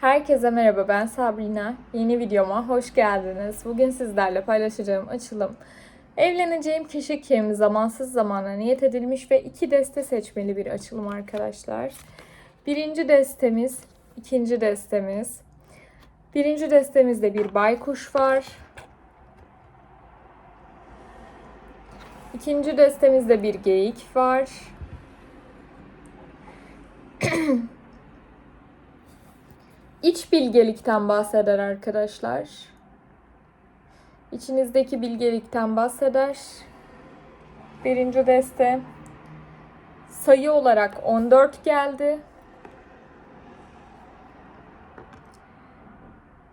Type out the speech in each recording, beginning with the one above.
Herkese merhaba ben Sabrina. Yeni videoma hoş geldiniz. Bugün sizlerle paylaşacağım açılım. Evleneceğim kişi kim? Zamansız zamana niyet edilmiş ve iki deste seçmeli bir açılım arkadaşlar. Birinci destemiz, ikinci destemiz. Birinci destemizde bir baykuş var. İkinci destemizde bir geyik var. İç bilgelikten bahseder arkadaşlar. İçinizdeki bilgelikten bahseder. Birinci deste. Sayı olarak 14 geldi.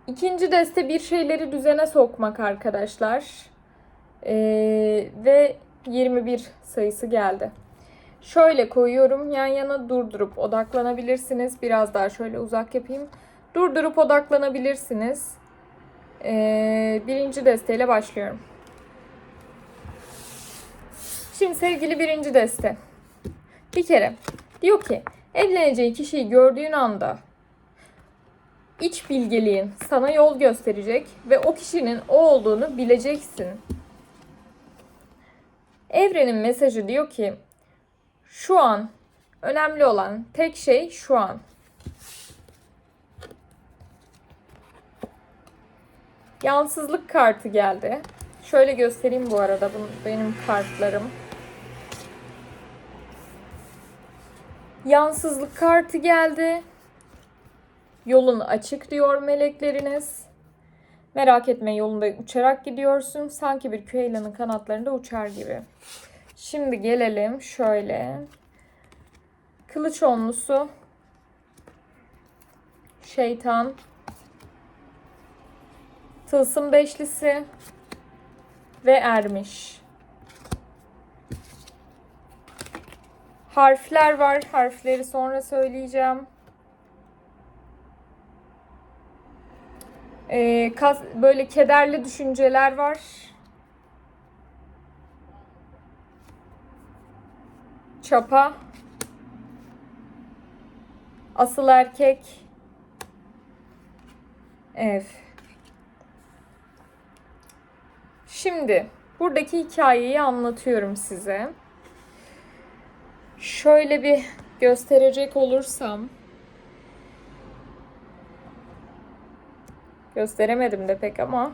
İkinci deste bir şeyleri düzene sokmak arkadaşlar. Ee, ve 21 sayısı geldi. Şöyle koyuyorum yan yana durdurup odaklanabilirsiniz. Biraz daha şöyle uzak yapayım. Durdurup odaklanabilirsiniz. Ee, birinci desteyle başlıyorum. Şimdi sevgili birinci deste. Bir kere diyor ki evleneceğin kişiyi gördüğün anda iç bilgeliğin sana yol gösterecek ve o kişinin o olduğunu bileceksin. Evrenin mesajı diyor ki şu an önemli olan tek şey şu an. Yansızlık kartı geldi. Şöyle göstereyim bu arada bu benim kartlarım. Yansızlık kartı geldi. Yolun açık diyor melekleriniz. Merak etme yolunda uçarak gidiyorsun. Sanki bir küheylanın kanatlarında uçar gibi. Şimdi gelelim şöyle. Kılıç onlusu. Şeytan. Tılsım beşlisi. Ve ermiş. Harfler var. Harfleri sonra söyleyeceğim. Ee, kas, böyle kederli düşünceler var. Çapa. Asıl erkek. Ev. Şimdi buradaki hikayeyi anlatıyorum size. Şöyle bir gösterecek olursam gösteremedim de pek ama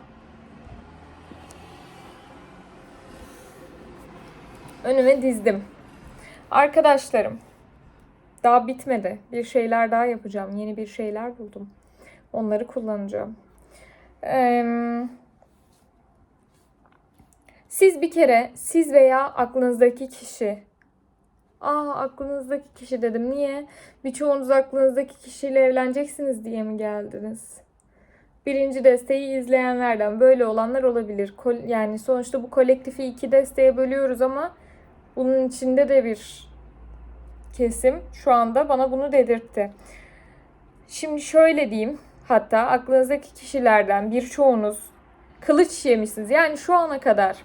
önüme dizdim. Arkadaşlarım daha bitmedi. Bir şeyler daha yapacağım. Yeni bir şeyler buldum. Onları kullanacağım. Eee siz bir kere siz veya aklınızdaki kişi Aa aklınızdaki kişi dedim. Niye? Birçoğunuz aklınızdaki kişiyle evleneceksiniz diye mi geldiniz? Birinci desteği izleyenlerden böyle olanlar olabilir. Yani sonuçta bu kolektifi iki desteğe bölüyoruz ama bunun içinde de bir kesim şu anda bana bunu dedirtti. Şimdi şöyle diyeyim. Hatta aklınızdaki kişilerden birçoğunuz kılıç yemişsiniz. Yani şu ana kadar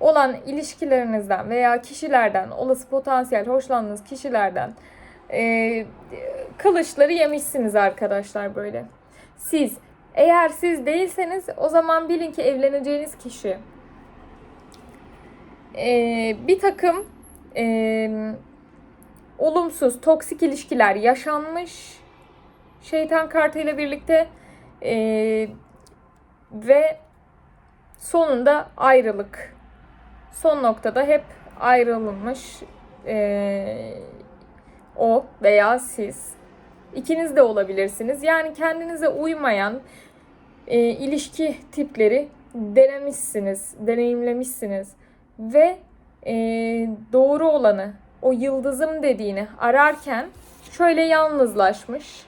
olan ilişkilerinizden veya kişilerden, olası potansiyel hoşlandığınız kişilerden e, kılıçları yemişsiniz arkadaşlar böyle. Siz eğer siz değilseniz o zaman bilin ki evleneceğiniz kişi e, bir takım e, olumsuz, toksik ilişkiler yaşanmış şeytan kartıyla birlikte e, ve sonunda ayrılık son noktada hep ayrılmış e, o veya siz. İkiniz de olabilirsiniz. Yani kendinize uymayan e, ilişki tipleri denemişsiniz, deneyimlemişsiniz ve e, doğru olanı, o yıldızım dediğini ararken şöyle yalnızlaşmış.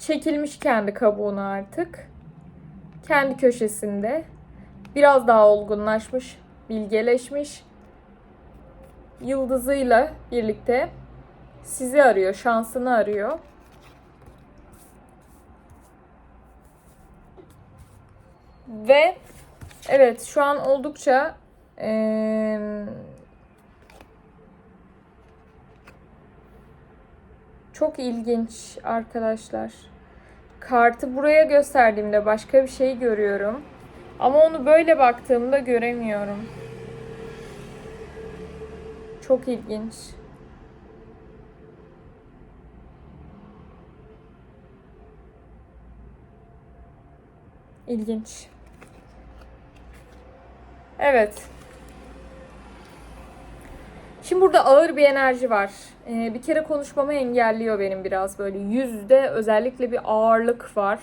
Çekilmiş kendi kabuğuna artık. Kendi köşesinde biraz daha olgunlaşmış, bilgeleşmiş. Yıldızıyla birlikte sizi arıyor, şansını arıyor. Ve evet şu an oldukça ee, Çok ilginç arkadaşlar. Kartı buraya gösterdiğimde başka bir şey görüyorum. Ama onu böyle baktığımda göremiyorum. Çok ilginç. İlginç. Evet. Şimdi burada ağır bir enerji var. Ee, bir kere konuşmamı engelliyor benim biraz böyle. Yüzde özellikle bir ağırlık var.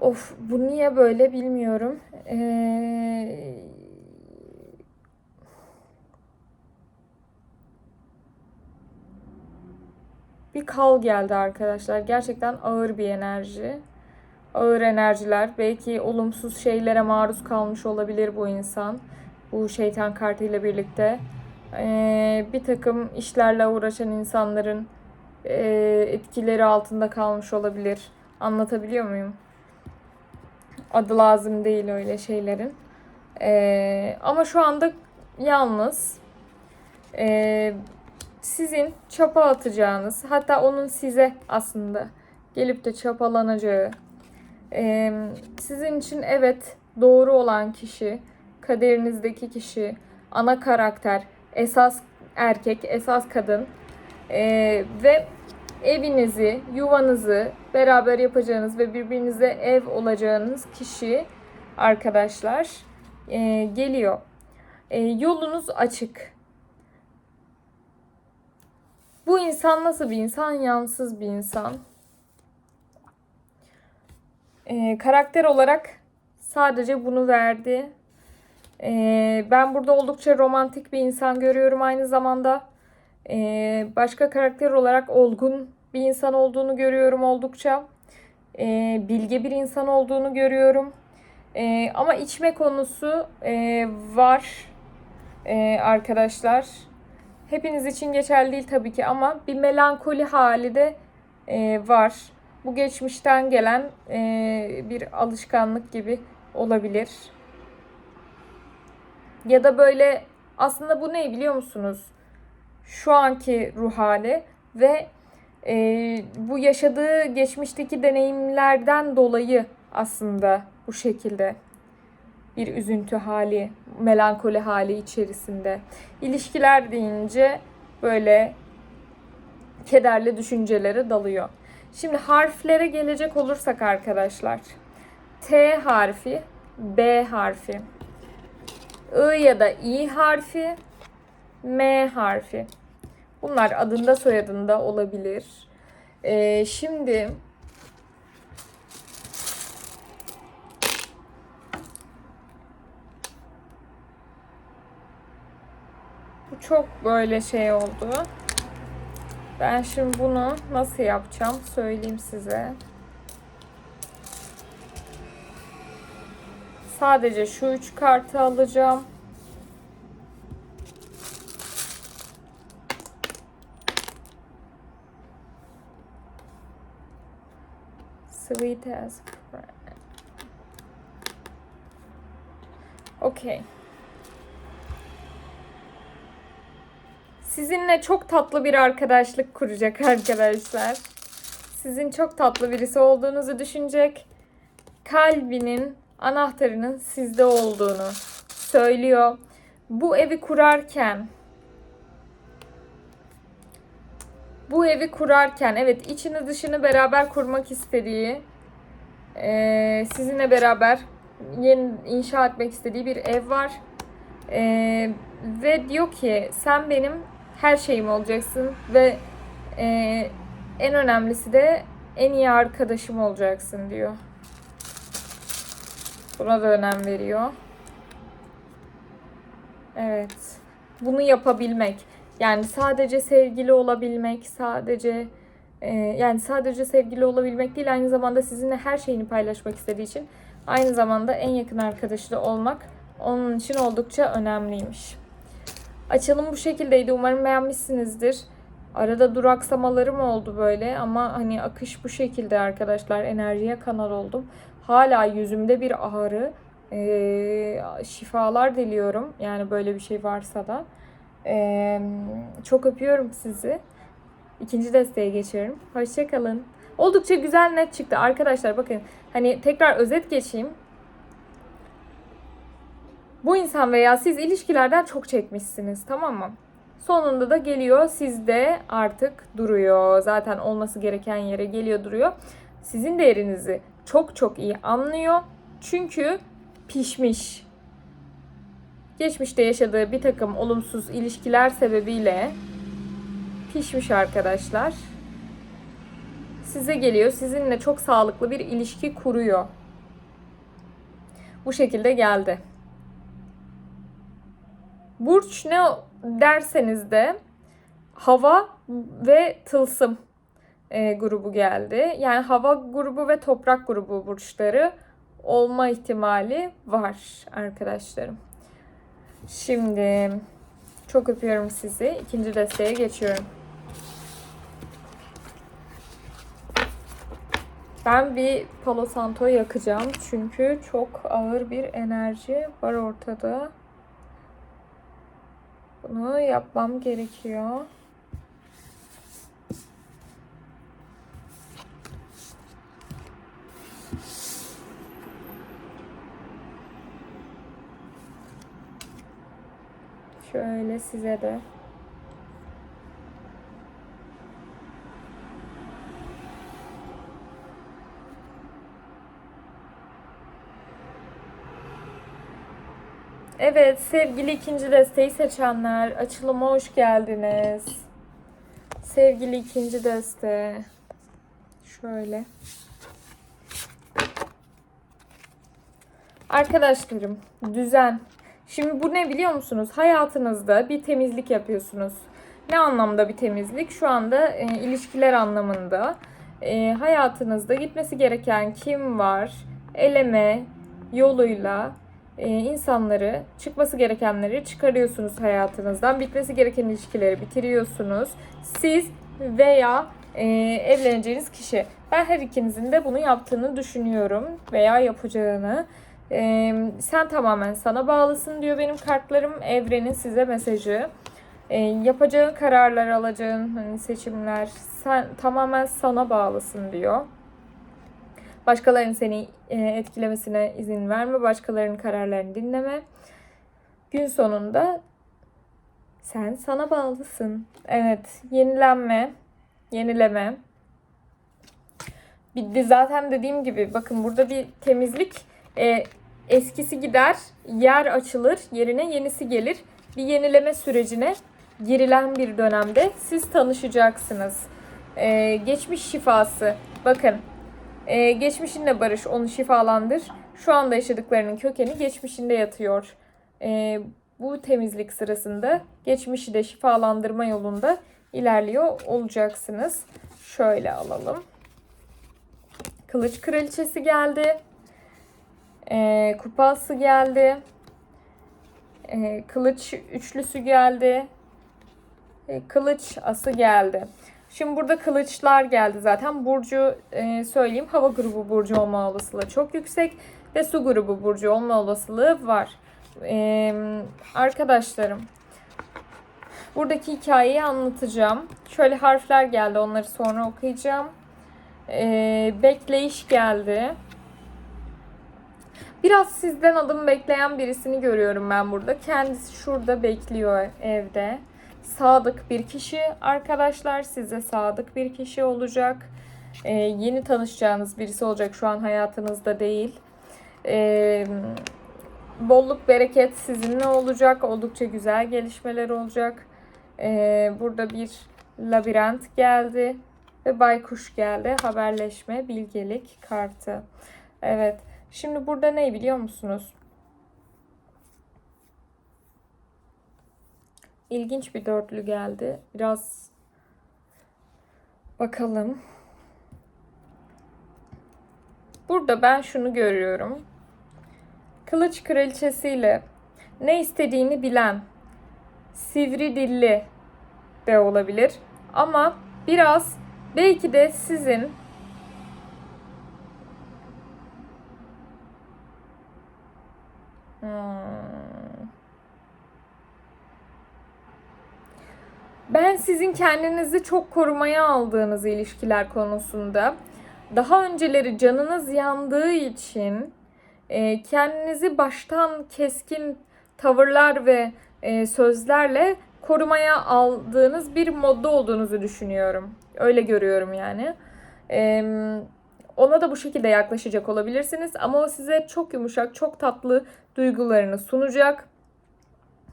Of bu niye böyle bilmiyorum. Ee, bir kal geldi arkadaşlar. Gerçekten ağır bir enerji. Ağır enerjiler. Belki olumsuz şeylere maruz kalmış olabilir bu insan. Bu şeytan kartıyla birlikte. Ee, bir takım işlerle uğraşan insanların e, etkileri altında kalmış olabilir. Anlatabiliyor muyum? Adı lazım değil öyle şeylerin. Ee, ama şu anda yalnız. Ee, sizin çapa atacağınız, hatta onun size aslında gelip de çapalanacağı, ee, sizin için evet doğru olan kişi, kaderinizdeki kişi, ana karakter, esas erkek, esas kadın ee, ve evinizi, yuvanızı beraber yapacağınız ve birbirinize ev olacağınız kişi arkadaşlar ee, geliyor. Ee, yolunuz açık. Bu insan nasıl bir insan? Yansız bir insan. Ee, karakter olarak sadece bunu verdi. Ee, ben burada oldukça romantik bir insan görüyorum aynı zamanda. Ee, başka karakter olarak olgun bir insan olduğunu görüyorum oldukça. Ee, bilge bir insan olduğunu görüyorum. Ee, ama içme konusu e, var e, arkadaşlar. Hepiniz için geçerli değil tabii ki ama bir melankoli hali de e, var. Bu geçmişten gelen e, bir alışkanlık gibi olabilir. Ya da böyle aslında bu ne biliyor musunuz? Şu anki ruh hali ve e, bu yaşadığı geçmişteki deneyimlerden dolayı aslında bu şekilde bir üzüntü hali, melankoli hali içerisinde. İlişkiler deyince böyle kederli düşüncelere dalıyor. Şimdi harflere gelecek olursak arkadaşlar. T harfi, B harfi, I ya da İ harfi, M harfi. Bunlar adında soyadında olabilir. Ee, şimdi bu çok böyle şey oldu. Ben şimdi bunu nasıl yapacağım söyleyeyim size. Sadece şu üç kartı alacağım. Sweet as Okay. Sizinle çok tatlı bir arkadaşlık kuracak arkadaşlar. Sizin çok tatlı birisi olduğunuzu düşünecek. Kalbinin anahtarının sizde olduğunu söylüyor. Bu evi kurarken bu evi kurarken evet içini dışını beraber kurmak istediği e, sizinle beraber yeni inşa etmek istediği bir ev var. E, ve diyor ki sen benim her şeyim olacaksın ve e, en önemlisi de en iyi arkadaşım olacaksın diyor. Buna da önem veriyor. Evet. Bunu yapabilmek. Yani sadece sevgili olabilmek, sadece e, yani sadece sevgili olabilmek değil, aynı zamanda sizinle her şeyini paylaşmak istediği için aynı zamanda en yakın arkadaşı da olmak onun için oldukça önemliymiş. Açalım bu şekildeydi. Umarım beğenmişsinizdir. Arada duraksamalarım oldu böyle ama hani akış bu şekilde arkadaşlar. Enerjiye kanal oldum. Hala yüzümde bir ağrı. Ee, şifalar diliyorum. Yani böyle bir şey varsa da. Ee, çok öpüyorum sizi. İkinci desteğe geçiyorum. Hoşçakalın. Oldukça güzel net çıktı. Arkadaşlar bakın hani tekrar özet geçeyim. Bu insan veya siz ilişkilerden çok çekmişsiniz tamam mı? Sonunda da geliyor sizde artık duruyor. Zaten olması gereken yere geliyor duruyor. Sizin değerinizi çok çok iyi anlıyor. Çünkü pişmiş. Geçmişte yaşadığı bir takım olumsuz ilişkiler sebebiyle pişmiş arkadaşlar. Size geliyor. Sizinle çok sağlıklı bir ilişki kuruyor. Bu şekilde geldi. Burç ne derseniz de hava ve tılsım e, grubu geldi. Yani hava grubu ve toprak grubu burçları olma ihtimali var arkadaşlarım. Şimdi çok öpüyorum sizi. İkinci desteğe geçiyorum. Ben bir Palo Santo yakacağım çünkü çok ağır bir enerji var ortada. Bunu yapmam gerekiyor. Şöyle size de. Evet sevgili ikinci desteği seçenler açılıma hoş geldiniz. Sevgili ikinci deste. Şöyle. Arkadaşlarım düzen. Şimdi bu ne biliyor musunuz? Hayatınızda bir temizlik yapıyorsunuz. Ne anlamda bir temizlik? Şu anda e, ilişkiler anlamında. E, hayatınızda gitmesi gereken kim var? Eleme yoluyla e, insanları, çıkması gerekenleri çıkarıyorsunuz hayatınızdan. Bitmesi gereken ilişkileri bitiriyorsunuz. Siz veya e, evleneceğiniz kişi. Ben her ikinizin de bunu yaptığını düşünüyorum veya yapacağını. E, sen tamamen sana bağlısın diyor benim kartlarım. Evrenin size mesajı. E, yapacağın kararlar, alacağın hani seçimler sen tamamen sana bağlısın diyor. Başkalarının seni e, etkilemesine izin verme. Başkalarının kararlarını dinleme. Gün sonunda sen sana bağlısın. Evet, yenilenme, yenileme. Bir zaten dediğim gibi bakın burada bir temizlik e, eskisi gider, yer açılır, yerine yenisi gelir. Bir yenileme sürecine girilen bir dönemde siz tanışacaksınız. E, geçmiş şifası. Bakın ee, geçmişinle barış, onu şifalandır. Şu anda yaşadıklarının kökeni geçmişinde yatıyor. Ee, bu temizlik sırasında geçmişi de şifalandırma yolunda ilerliyor olacaksınız. Şöyle alalım. Kılıç kraliçesi geldi. Ee, kupası geldi. Ee, kılıç üçlüsü geldi. Ee, kılıç ası geldi. Şimdi burada kılıçlar geldi zaten. Burcu e, söyleyeyim hava grubu burcu olma olasılığı çok yüksek ve su grubu burcu olma olasılığı var. E, arkadaşlarım buradaki hikayeyi anlatacağım. Şöyle harfler geldi onları sonra okuyacağım. E, bekleyiş geldi. Biraz sizden adım bekleyen birisini görüyorum ben burada. Kendisi şurada bekliyor evde sadık bir kişi arkadaşlar. Size sadık bir kişi olacak. Ee, yeni tanışacağınız birisi olacak. Şu an hayatınızda değil. Ee, bolluk bereket sizinle olacak. Oldukça güzel gelişmeler olacak. Ee, burada bir labirent geldi. Ve baykuş geldi. Haberleşme, bilgelik kartı. Evet. Şimdi burada ne biliyor musunuz? ilginç bir dörtlü geldi. Biraz bakalım. Burada ben şunu görüyorum. Kılıç kraliçesiyle ne istediğini bilen, sivri dilli de olabilir. Ama biraz belki de sizin Ben sizin kendinizi çok korumaya aldığınız ilişkiler konusunda daha önceleri canınız yandığı için e, kendinizi baştan keskin tavırlar ve e, sözlerle korumaya aldığınız bir modda olduğunuzu düşünüyorum. Öyle görüyorum yani. Ona da bu şekilde yaklaşacak olabilirsiniz ama o size çok yumuşak, çok tatlı duygularını sunacak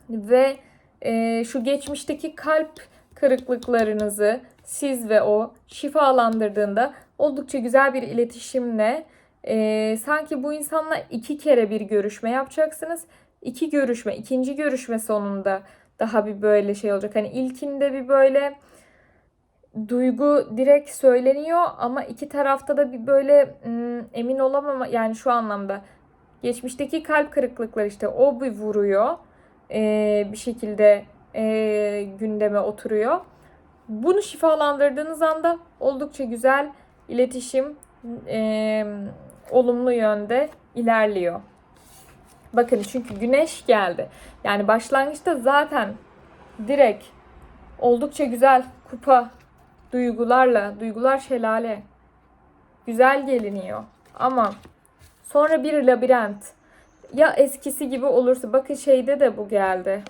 ve e, şu geçmişteki kalp kırıklıklarınızı siz ve o şifalandırdığında oldukça güzel bir iletişimle e, sanki bu insanla iki kere bir görüşme yapacaksınız. İki görüşme, ikinci görüşme sonunda daha bir böyle şey olacak. Hani ilkinde bir böyle duygu direkt söyleniyor ama iki tarafta da bir böyle emin olamama yani şu anlamda geçmişteki kalp kırıklıkları işte o bir vuruyor e, bir şekilde e, gündeme oturuyor. Bunu şifalandırdığınız anda oldukça güzel iletişim e, olumlu yönde ilerliyor. Bakın çünkü güneş geldi. Yani başlangıçta zaten direkt oldukça güzel kupa duygularla, duygular şelale güzel geliniyor. Ama sonra bir labirent ya eskisi gibi olursa bakın şeyde de bu geldi.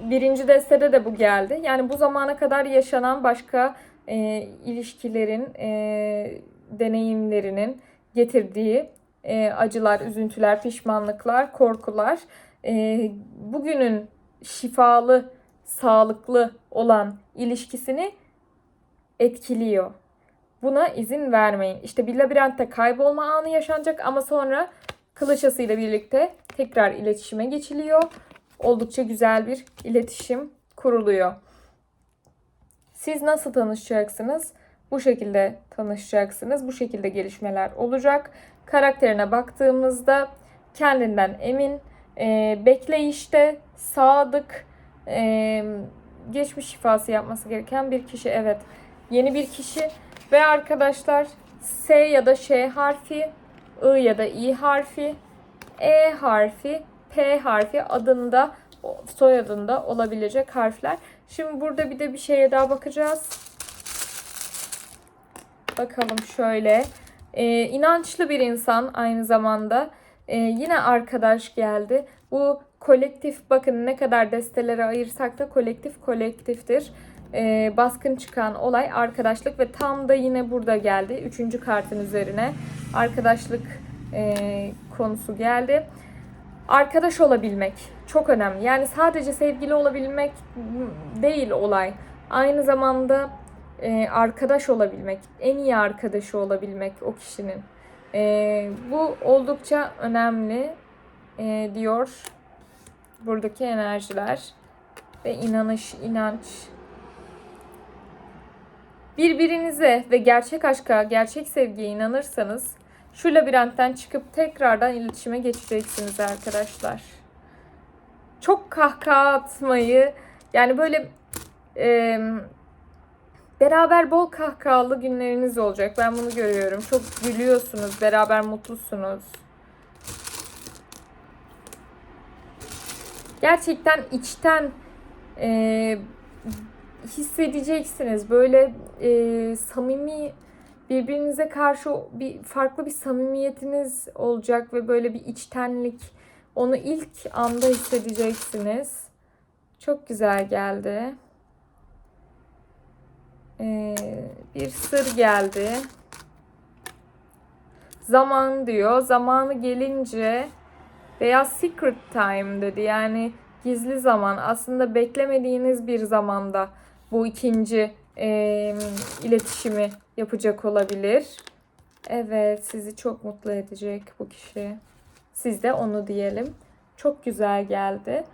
Birinci destede de bu geldi. Yani bu zamana kadar yaşanan başka e, ilişkilerin, e, deneyimlerinin getirdiği e, acılar, üzüntüler, pişmanlıklar, korkular e, bugünün şifalı, sağlıklı olan ilişkisini etkiliyor. Buna izin vermeyin. İşte bir labirentte kaybolma anı yaşanacak ama sonra kılıçası ile birlikte tekrar iletişime geçiliyor. Oldukça güzel bir iletişim kuruluyor. Siz nasıl tanışacaksınız? Bu şekilde tanışacaksınız. Bu şekilde gelişmeler olacak. Karakterine baktığımızda kendinden emin, e, bekleyişte, sadık, e, geçmiş şifası yapması gereken bir kişi. Evet, yeni bir kişi ve arkadaşlar S ya da Ş harfi, I ya da İ harfi, E harfi, P harfi adında soyadında olabilecek harfler. Şimdi burada bir de bir şeye daha bakacağız. Bakalım şöyle. Ee, inançlı bir insan aynı zamanda. Ee, yine arkadaş geldi. Bu kolektif bakın ne kadar destelere ayırsak da kolektif kolektiftir. Ee, baskın çıkan olay arkadaşlık ve tam da yine burada geldi. Üçüncü kartın üzerine arkadaşlık e, konusu geldi. Arkadaş olabilmek çok önemli. Yani sadece sevgili olabilmek değil olay. Aynı zamanda e, arkadaş olabilmek, en iyi arkadaşı olabilmek o kişinin. E, bu oldukça önemli e, diyor buradaki enerjiler ve inanış, inanç. Birbirinize ve gerçek aşka, gerçek sevgiye inanırsanız şu labirentten çıkıp tekrardan iletişime geçeceksiniz arkadaşlar. Çok kahkaha atmayı yani böyle e, beraber bol kahkahalı günleriniz olacak. Ben bunu görüyorum. Çok gülüyorsunuz, beraber mutlusunuz. Gerçekten içten e, hissedeceksiniz. Böyle e, samimi birbirinize karşı bir farklı bir samimiyetiniz olacak ve böyle bir içtenlik onu ilk anda hissedeceksiniz. Çok güzel geldi. Ee, bir sır geldi. Zaman diyor. Zamanı gelince veya secret time dedi. Yani gizli zaman. Aslında beklemediğiniz bir zamanda bu ikinci e, iletişimi yapacak olabilir. Evet, sizi çok mutlu edecek bu kişi. Siz de onu diyelim. Çok güzel geldi.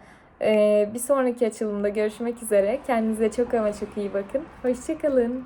Ee, bir sonraki açılımda görüşmek üzere. Kendinize çok ama çok iyi bakın. Hoşçakalın.